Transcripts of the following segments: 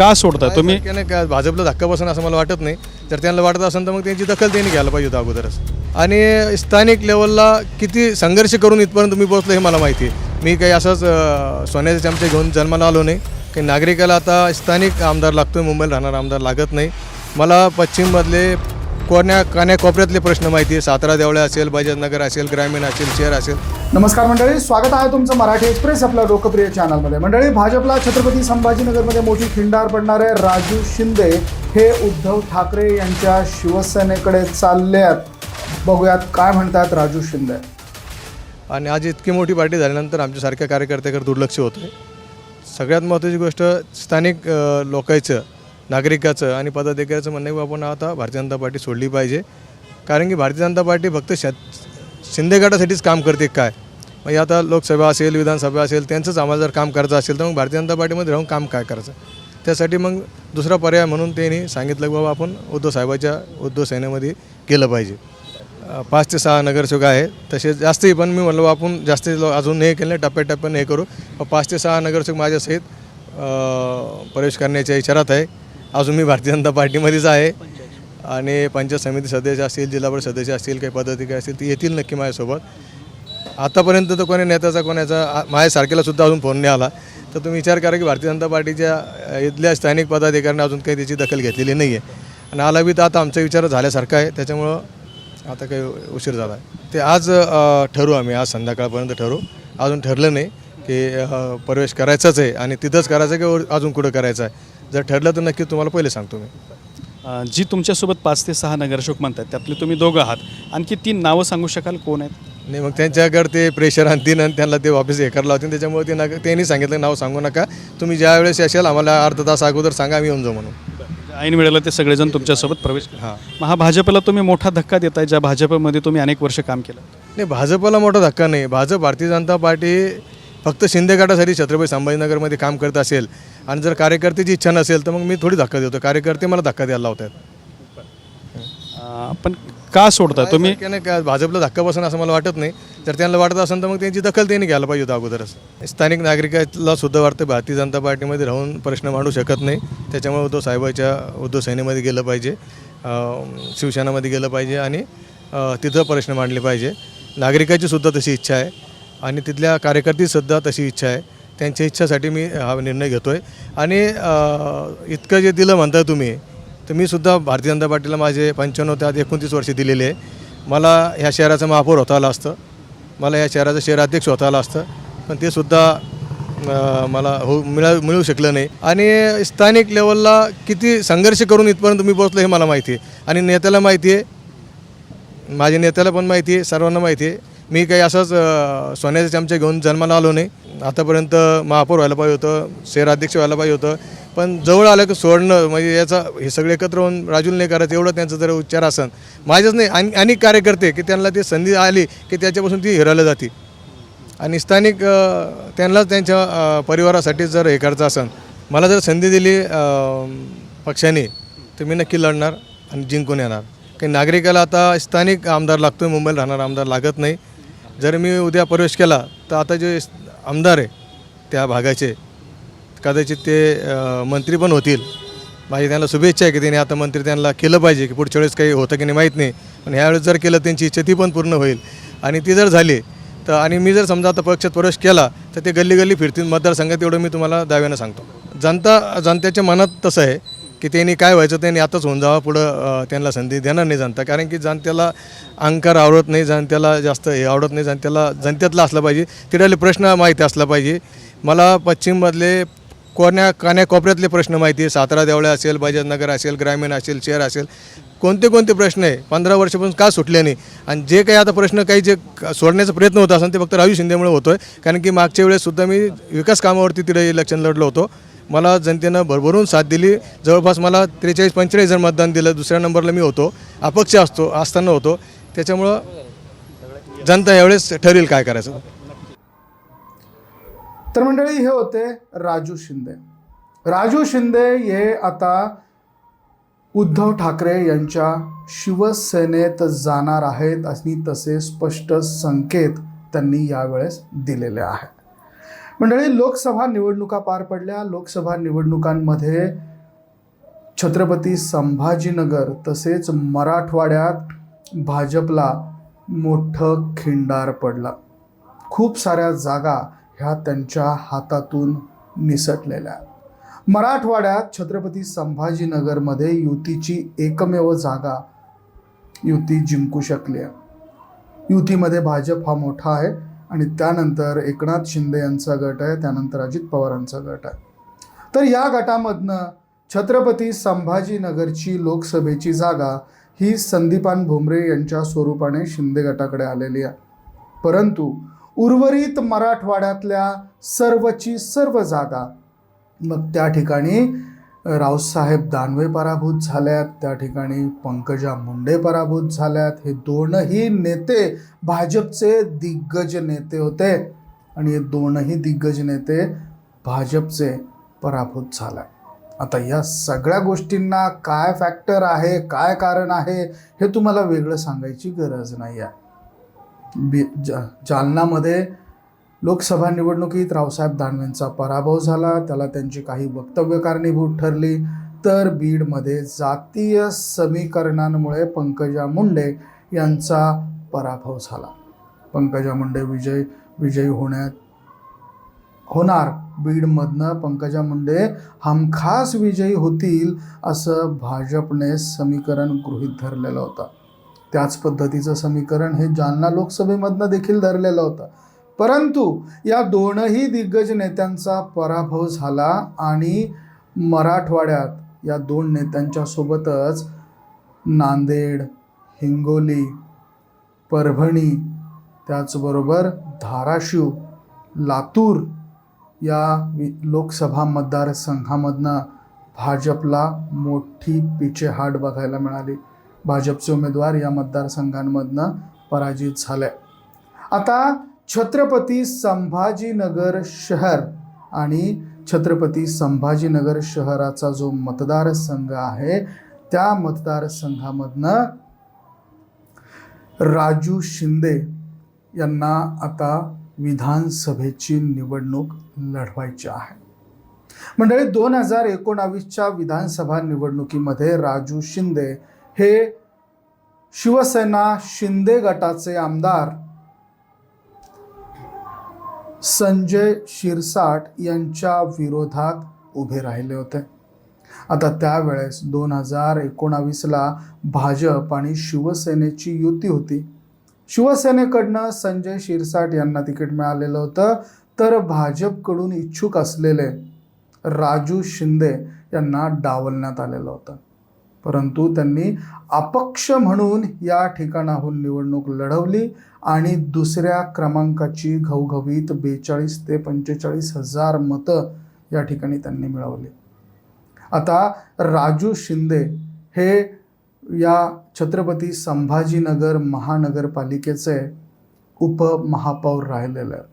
का सोडता? तुम्ही काय भाजपला धक्का बसन असं मला वाटत नाही. जर त्यांना वाटत असेल तर मग त्यांची दखल त्यांनी घ्यायला पाहिजे होतं अगोदरच. आणि स्थानिक लेवलला किती संघर्ष करून इथपर्यंत मी पोहोचलो हे मला माहिती आहे. मी काही असंच सोन्याचे चमचे घेऊन जन्माला आलो नाही. काही नागरिकाला आता स्थानिक आमदार लागतो मुंबईला राहणारा आमदार लागत नाही. मला पश्चिममधले कोण्या कान्या कोपऱ्यातले प्रश्न माहिती आहे? सातारा देवळा असेल बजाजनगर असेल ग्रामीण असेल शहर असेल. नमस्कार मंडळी स्वागत आहे तुमचं मराठी एक्सप्रेस आपल्या लोकप्रिय चॅनलमध्ये. मंडळी भाजपला छत्रपती संभाजीनगरमध्ये मोठी खिंडार पडणारे राजू शिंदे. हे उद्धव ठाकरे यांच्या शिवसेनेकडे चालले आहेत. बघूयात काय म्हणतात राजू शिंदे. आणि आज इतकी मोठी पार्टी झाल्यानंतर आमच्यासारख्या कार्यकर्त्याकडे दुर्लक्ष होतं आहे सगळ्यात महत्त्वाची गोष्ट स्थानिक अ, लोकांचं नागरिकाचं आणि पदाधिकाऱ्याचं म्हणणं आहे की आपण आता भारतीय जनता पार्टी सोडली पाहिजे. कारण की भारतीय जनता पार्टी फक्त श शिंदे गटासाठीच काम करते काय? म्हणजे आता लोकसभा असेल विधानसभा असेल त्यांचंच आम्हाला जर काम करायचं असेल तर मग भारतीय जनता पार्टीमध्ये राहून काम काय करायचं? त्यासाठी मग दुसरा पर्याय म्हणून त्यांनी सांगितलं की बाबा आपण उद्धव साहेबाच्या उद्धव सेनेमध्ये केलं पाहिजे. पाच ते सहा नगरसेवक आहे तसे जास्तही पण मी म्हणलो आपण जास्त अजून हे केलं नाही टप्प्याटप्प्याने हे करू. पाच ते सहा नगरसेवक माझ्यासहित प्रवेश करण्याच्या विचारात आहे. अजून मी भारतीय जनता पार्टीमध्येच आहे. आणि पंचायत समिती सदस्य असतील जिल्हा परिषद सदस्य असतील काही पदाधिकारी असतील ते येतील नक्की माझ्यासोबत. आतापर्यंत तर कोणी नेत्याचा कोणाचा माझ्यासारखेला सुद्धा अजून फोन नाही आला. तर तुम्ही विचार करा की भारतीय जनता पार्टीच्या इथल्या स्थानिक पदाधिकाऱ्यांनी अजून काही त्याची दखल घेतलेली नाही आहे आणि आला बी तर आता आमचा विचार झाल्यासारखा आहे. त्याच्यामुळं आता काही उशीर झाला. आहे ते आज ठरू आम्ही आज संध्याकाळपर्यंत ठरवू अजून ठरलं नाही की प्रवेश करायचाच आहे. आणि तिथंच करायचं की अजून कुठं करायचं आहे? जर ठरलं तर नक्की तुम्हाला पहिले सांगतो मी. अ, जी तुमच्यासोबत पाच ते सहा नगरसेवक म्हणतात त्यातले तुम्ही दोघं आहात. आणखी तीन नावं सांगू शकाल? कोण आहेत? नाही मग त्यांच्याकडे ते प्रेशर आणतील आणि त्यांना ते वापस हे करायला लावतील. त्याच्यामुळे ते नका त्यांनी सांगितलं नाव सांगू नका. तुम्ही ज्या वेळेस याशाल आम्हाला अर्धा तास अगोदर सांगा आम्ही येऊन जाऊ म्हणून. ऐन वेळेला ते सगळेजण तुमच्यासोबत प्रवेश करतात. हां. मग हा भाजपला तुम्ही मोठा धक्का देताय ज्या भाजपमध्ये तुम्ही अनेक वर्ष काम केलं. नाही भाजपला मोठा धक्का नाही. भाजप भारतीय जनता पार्टी फक्त शिंदे गटासाठी छत्रपती संभाजीनगरमध्ये काम करत असेल. आणि जर कार्यकर्त्याची इच्छा नसेल तर मग मी थोडी धक्का देतो. कार्यकर्ते मला धक्का द्यायला लावतात अ, पण का सोडता तुम्ही काय भाजपला धक्का बसन असं मला वाटत नाही. जर त्यांना वाटत असेल तर मग त्यांची दखल त्यांनी घ्यायला पाहिजे होतं अगोदरच. स्थानिक नागरिकाला सुद्धा वाटतं भारतीय जनता पार्टीमध्ये राहून प्रश्न मांडू शकत नाही. त्याच्यामुळे उद्धव साहेबाच्या उद्धव सेनेमध्ये गेलं पाहिजे. शिवसेनामध्ये गेलं पाहिजे आणि तिथं प्रश्न मांडले पाहिजे. नागरिकाची सुद्धा तशी इच्छा आहे. आणि तिथल्या कार्यकर्त्याची सुद्धा तशी इच्छा आहे. त्यांच्या इच्छासाठी मी हा निर्णय घेतो आहे आणि इतकं जे दिलं म्हणताय तुम्ही तर मी सुद्धा भारतीय जनता पार्टीला माझे पंच्याण्णव ते एकोणतीस वर्षे दिलेले आहे. मला ह्या शहराचं महापौर होता आलं असतं. मला या शहराचं शहराध्यक्ष होता आलं असतं. पण ते सुद्धा मला हो मिळा मिळू शकलं नाही. आणि स्थानिक लेवलला किती संघर्ष करून इथपर्यंत मी पोहोचलो हे मला माहिती आहे. आणि नेत्याला माहिती आहे माझ्या नेत्याला पण माहिती आहे सर्वांना माहिती आहे. मी काही असंच सोन्याचे चमचे घेऊन जन्माला आलो नाही. आतापर्यंत महापौर व्हायला पाहिजे होतं शहराध्यक्ष व्हायला पाहिजे होतं. पण जवळ आलं की सोडणं म्हणजे याचा हे सगळे एकत्र होऊन राजूल नाही करायचं एवढं त्यांचं जर उच्चार असन माझ्याच नाही आणि अनेक कार्यकर्ते की त्यांना ती संधी आली की त्याच्यापासून ती हिरावल्या जाते. आणि स्थानिक त्यांनाच त्यांना त्यांच्या परिवारासाठी जर हे करायचं असेल मला जर संधी दिली पक्षाने तर मी नक्की लढणार आणि जिंकून येणार. काही नागरिकाला आता स्थानिक आमदार लागतो आहे मुंबईला राहणारा आमदार लागत नाही. जर मी उद्या प्रवेश केला तर आता जे आमदार आहे त्या भागाचे कदाचित ते मंत्री पण होतील. माझी त्यांना शुभेच्छा आहे की त्यांनी आता मंत्री त्यांना केलं पाहिजे की पुढच्या वेळेस काही होतं की नाही माहीत नाही. पण ह्यावेळेस जर केलं त्यांची इच्छा ती पण पूर्ण होईल. आणि ती जर झाली तर आणि मी जर समजा आता पक्षात प्रवेश केला तर ते गल्ली गल्ली फिरतील. मतदारसंघात एवढं मी तुम्हाला दाव्यानं सांगतो. जनता जनतेच्या मनात तसं आहे. की त्यांनी काय व्हायचं त्यांनी आताच होऊन जावा पुढं त्यांना संधी देणार नाही जनता. कारण की जनतेला अंकार आवडत नाही जनतेला जास्त हे आवडत नाही जनतेला जनतेतला असलं पाहिजे. तिथले प्रश्न माहिती असला पाहिजे. मला पश्चिममधले कोण्या कान्या कोपऱ्यातले प्रश्न माहिती आहे. सातारा देवळा असेल बजाजनगर असेल ग्रामीण असेल शहर असेल. कोणते कोणते प्रश्न आहे? पंधरा वर्षापासून का सुटले नाही? आणि जे काही आता प्रश्न काही जे सोडण्याचा प्रयत्न होत असेल ते फक्त राजू शिंदेमुळे होतो आहे कारण की मागच्या वेळेससुद्धा मी विकास कामावरती तिथे इलेक्शन लढलो होतो. मला जनतेनं भरभरून साथ दिली. जवळपास मला त्रेचाळीस पंचेचाळीस जण मतदान दिलं. दुसऱ्या नंबरला मी होतो. अपक्ष असतो असताना होतो. त्याच्यामुळं जनता यावेळेस ठरेल काय करायचं. तर मंडळी हे होते राजू शिंदे. राजू शिंदे हे आता उद्धव ठाकरे यांच्या शिवसेनेत जाणार आहेत आणि तसे स्पष्ट संकेत त्यांनी यावेळेस दिलेले आहेत. मंडळी लोकसभा निवडणुका पार पडल्या. लोकसभा निवडणुकांमध्ये छत्रपती संभाजीनगर तसेच मराठवाड्यात भाजपला मोठं खिंडार पडलं. खूप साऱ्या जागा ह्या त्यांच्या हातातून निसटलेल्या. मराठवाड्यात छत्रपती संभाजीनगरमध्ये युतीची एकमेव जागा युती जिंकू शकली आहे. युतीमध्ये भाजप हा मोठा आहे. आणि त्यानंतर एकनाथ शिंदे यांचा गट आहे त्यानंतर अजित पवारांचा गट आहे. तर या गटामधनं छत्रपती संभाजीनगरची लोकसभेची जागा ही संदीपान भुमरे यांच्या स्वरूपाने शिंदे गटाकडे आलेली आहे. परंतु उर्वरित मराठवाड्यातल्या सर्वची सर्व जागा मग त्या ठिकाणी रावसाहेब दानवे पराभूत झाल्यात त्या ठिकाणी पंकजा मुंडे पराभूत झाल्यात. हे दोनही नेते भाजपचे दिग्गज नेते होते आणि हे दोनही दिग्गज नेते भाजपचे पराभूत झाला आता या सगळ्या गोष्टींना काय फॅक्टर आहे काय कारण आहे हे तुम्हाला वेगळं सांगायची गरज नाही आहे बी जा जालनामध्ये लोकसभा निवडणुकीत रावसाहेब दानवेंचा पराभव झाला. त्याला त्यांची काही वक्तव्य कारणीभूत ठरली. तर बीडमध्ये जातीय समीकरणांमुळे पंकजा मुंडे यांचा पराभव झाला. पंकजा मुंडे विजय विजयी होण्यात होणार. बीडमधनं पंकजा मुंडे हमखास विजयी होतील असं भाजपने समीकरण गृहीत धरलेलं होतं. त्याच पद्धतीचं समीकरण हे जालना लोकसभेमधनं देखील धरलेलं होतं. परंतु या दोनही दिग्गज नेत्यांचा पराभव झाला आणि मराठवाड्यात या दोन नेत्यांच्या सोबतच नांदेड हिंगोली परभणी त्याचबरोबर धाराशिव लातूर या वि लोकसभा मतदारसंघामधनं भाजपला मोठी पिछेहाट बघायला मिळाली. भाजपचे उमेदवार या मतदारसंघांमधनं पराजित झाले. आता छत्रपती संभाजीनगर शहर आणि छत्रपती संभाजीनगर शहराचा जो मतदारसंघ आहे त्या मतदारसंघामधनं राजू शिंदे यांना आता विधानसभेची निवडणूक लढवायची आहे. मंडळी दोन हजार एकोणावीसच्या विधानसभा निवडणुकीमध्ये राजू शिंदे हे शिवसेना शिंदे गटाचे आमदार संजय शिरसाट यांच्या विरोधात उभे राहिले होते. आता त्यावेळेस दोन हजार एकोणावीसला भाजप आणि शिवसेनेची युती होती. शिवसेनेकडनं संजय शिरसाट यांना तिकीट मिळालेलं होतं तर भाजपकडून इच्छुक असलेले राजू शिंदे यांना डावलण्यात आलेलं होतं. परंतु त्यांनी अपक्ष म्हणून या ठिकाणाहून निवडणूक लढवली आणि दुसऱ्या क्रमांकाची घवघवीत बेचाळीस ते पंचेचाळीस हजार मतं या ठिकाणी त्यांनी मिळवली. आता राजू शिंदे हे या छत्रपती संभाजीनगर महानगरपालिकेचे उपमहापौर राहिलेले आहेत.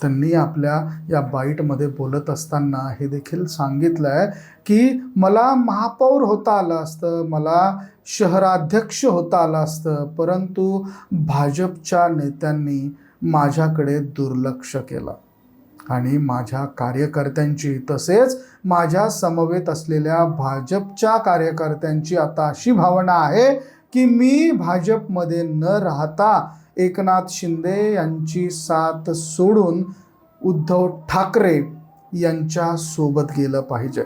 त्यांनी आपल्या या बाईटमध्ये बोलत असताना हे देखील सांगितलं आहे की मला महापौर होता आलं असतं मला शहराध्यक्ष होता आलं असतं परंतु भाजपच्या नेत्यांनी माझ्याकडे दुर्लक्ष केलं. आणि माझ्या कार्यकर्त्यांची तसेच माझ्या समवेत असलेल्या भाजपच्या कार्यकर्त्यांची आता अशी भावना आहे की मी भाजपमध्ये न राहता एकनाथ शिंदे यांची साथ सोडून उद्धव ठाकरे यांच्या सोबत गेलं पाहिजे.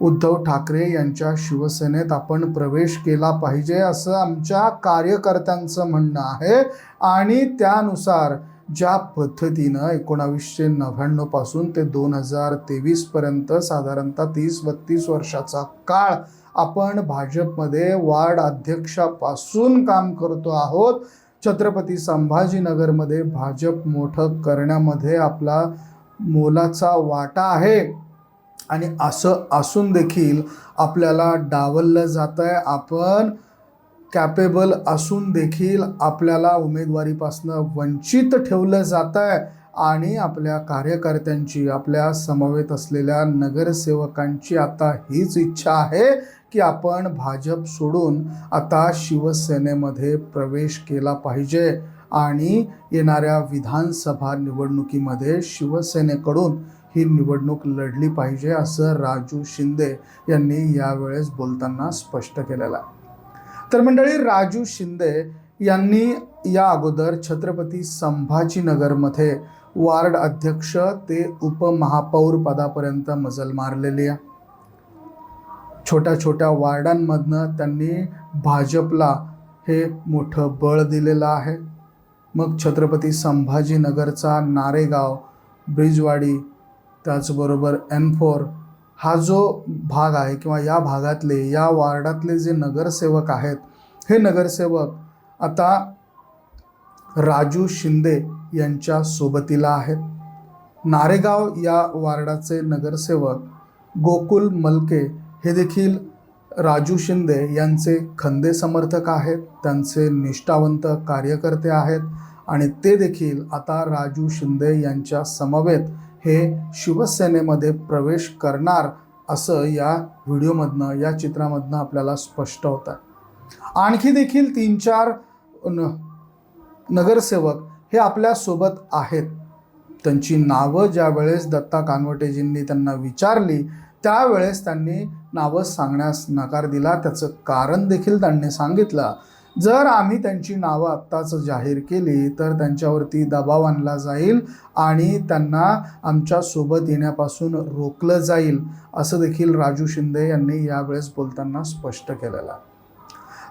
उद्धव ठाकरे यांच्या शिवसेनेत आपण प्रवेश केला पाहिजे असं आमच्या कार्यकर्त्यांचं म्हणणं आहे. आणि त्यानुसार ज्या पद्धतीनं एकोणावीसशे नव्याण्णवपासून ते दोन हजार तेवीसपर्यंत साधारणतः तीस बत्तीस वर्षाचा काळ आपण भाजपमध्ये वार्ड अध्यक्षापासून काम करतो आहोत. छत्रपती संभाजीनगरमध्ये भाजप मोठं करण्यामध्ये आपला मोलाचा वाटा आहे. आणि असं असून देखील आपल्याला डावललं जातं आहे आपण कॅपेबल असून देखील आपल्याला उमेदवारीपासनं वंचित ठेवलं जातं आहे आणि आपल्या कार्यकर्त्यांची आपल्या समवेत असलेल्या नगरसेवकांची आता हीच इच्छा आहे की आपण भाजप सोडून आता शिवसेनेमध्ये प्रवेश केला पाहिजे आणि येणाऱ्या विधानसभा निवडणुकीमध्ये शिवसेनेकडून ही निवडणूक लढली पाहिजे असं राजू शिंदे यांनी यावेळेस बोलताना स्पष्ट केलेलं आहे. तर मंडळी राजू शिंदे यांनी या अगोदर छत्रपती संभाजीनगरमध्ये वार्ड अध्यक्ष ते उपमहापौर पदापर्यंत मजल मारलेली आहे. छोट्या छोट्या वार्डांमधनं त्यांनी भाजपला हे मोठं बळ दिलेलं आहे. मग छत्रपती संभाजीनगरचा नारेगाव ब्रिजवाडी त्याचबरोबर एन फोर हा जो भाग आहे किंवा या भागातले या वार्डातले जे नगरसेवक आहेत हे नगरसेवक आता राजू शिंदे यांच्या सोबतीला आहेत. नारेगाव या वार्डाचे नगरसेवक गोकुल मलके हे देखील राजू शिंदे यांचे खंदे समर्थक आहेत. त्यांचे निष्ठावंत कार्यकर्ते आहेत आणि ते देखील आता राजू शिंदे यांच्या समवेत हे शिवसेनेमध्ये प्रवेश करणार असं या व्हिडिओमधनं या चित्रामधनं आपल्याला स्पष्ट होतं. आणखी देखील तीन चार न नगरसेवक हे आपल्यासोबत आहेत. त्यांची नावं ज्यावेळेस दत्ता कानवटेजींनी त्यांना विचारली त्यावेळेस त्यांनी नावं सांगण्यास नकार दिला. त्याचं कारण देखील त्यांनी सांगितलं. जर आम्ही त्यांची नावं आत्ताच जाहीर केली तर त्यांच्यावरती दबाव आणला जाईल आणि त्यांना आमच्यासोबत येण्यापासून रोखलं जाईल असं देखील राजू शिंदे यांनी यावेळेस बोलताना स्पष्ट केलेलं.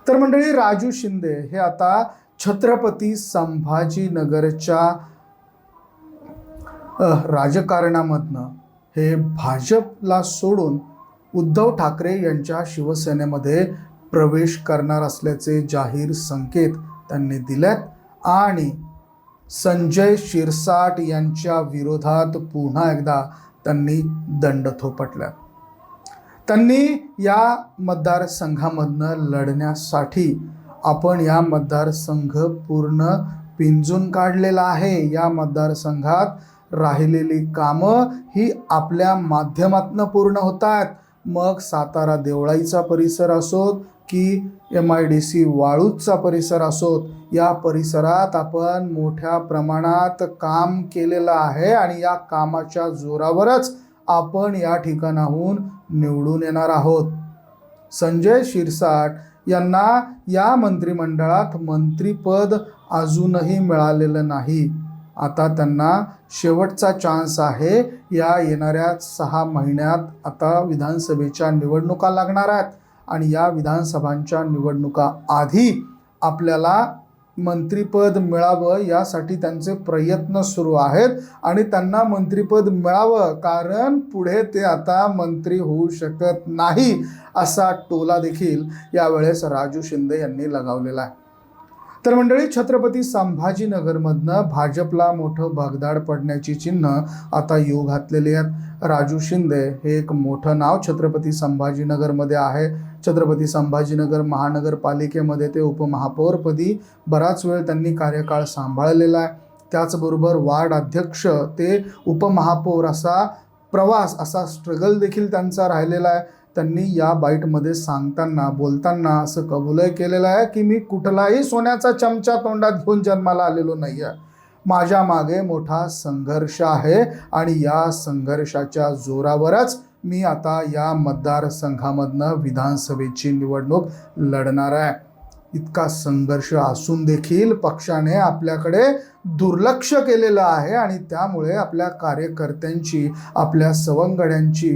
तर मंडळी राजू शिंदे हे आता छत्रपती संभाजीनगरच्या राजकारणामधनं हे भाजपला सोडून उद्धव ठाकरे यांच्या शिवसेनेमध्ये प्रवेश करणार असल्याचे जाहीर संकेत त्यांनी दिलेत आणि संजय शिरसाट यांच्या विरोधात पुन्हा एकदा त्यांनी दंड थोपटला. त्यांनी या मतदारसंघामधनं लढण्यासाठी आपण या मतदारसंघ पूर्ण पिंजून काढलेला आहे. या मतदारसंघात राहिलेली कामं ही आपल्या माध्यमातनं पूर्ण होत आहेत मग सातारा देवळाईचा परिसर असोत की एम आय डी सी वाळूजचा परिसर असोत या परिसरात आपण मोठ्या प्रमाणात काम केलेलं आहे आणि या कामाच्या जोरावरच आपण या ठिकाणाहून निवडून येणार आहोत. संजय शिरसाट यांना या मंत्रिमंडळात मंत्रिपद अजूनही मिळालेलं नाही. आता त्यांना शेवटचा चान्स आहे. या येणाऱ्या सहा महिन्यात आता विधानसभेच्या निवडणुका लागणार आहेत. आणि या विधानसभांच्या निवडणुका आधी आपल्याला मंत्रिपद मिळावं यासाठी त्यांचे प्रयत्न सुरू आहेत आणि त्यांना मंत्रिपद मिळावं कारण पुढे ते आता मंत्री होऊ शकत नाही असा टोला देखील यावेळेस राजू शिंदे यांनी लगावलेला आहे. तर मंडळी छत्रपती संभाजीनगरमधनं भाजपला मोठं भगदाड पडण्याची चिन्ह आता येऊ घातलेली आहेत. राजू शिंदे हे एक मोठं नाव छत्रपती संभाजीनगरमध्ये आहे. छत्रपती संभाजीनगर महानगरपालिकेमध्ये ते उपमहापौरपदी बराच वेळ त्यांनी कार्यकाळ सांभाळलेला आहे. त्याचबरोबर वार्ड अध्यक्ष ते उपमहापौर असा प्रवास असा स्ट्रगल देखील त्यांचा राहिलेला आहे. त्यांनी या बाईटमध्ये सांगताना बोलताना असं कबूलही केलेलं आहे की मी कुठलाही सोन्याचा चमचा तोंडात घेऊन जन्माला आलेलो नाही आहे माझ्या मागे मोठा संघर्ष आहे आणि या संघर्षाच्या जोरावरच मी आता या मतदारसंघामधनं विधानसभेची निवडणूक लढणार आहे. इतका संघर्ष असून देखील पक्षाने आपल्याकडे दुर्लक्ष केलेलं आहे आणि त्यामुळे आपल्या कार्यकर्त्यांची आपल्या सवंगड्यांची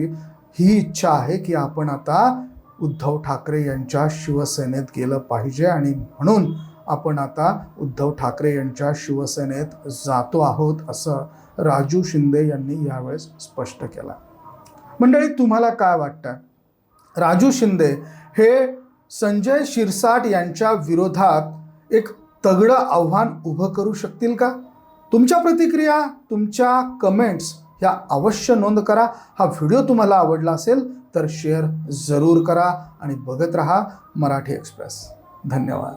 ही इच्छा आहे की आपण आता उद्धव ठाकरे यांच्या शिवसेनेत गेलं पाहिजे आणि म्हणून आपण आता उद्धव ठाकरे यांच्या शिवसेनेत जातो आहोत असं राजू शिंदे यांनी यावेळेस स्पष्ट केला. मंडळी तुम्हाला काय वाटतं? राजू शिंदे हे संजय शिरसाट यांच्या विरोधात एक तगडं आव्हान उभं करू शकतील का? तुमच्या प्रतिक्रिया तुमच्या कमेंट्स ह्या अवश्य नोंद करा. हा व्हिडिओ तुम्हाला आवडला असेल तर शेअर जरूर करा आणि बघत रहा मराठी एक्सप्रेस धन्यवाद.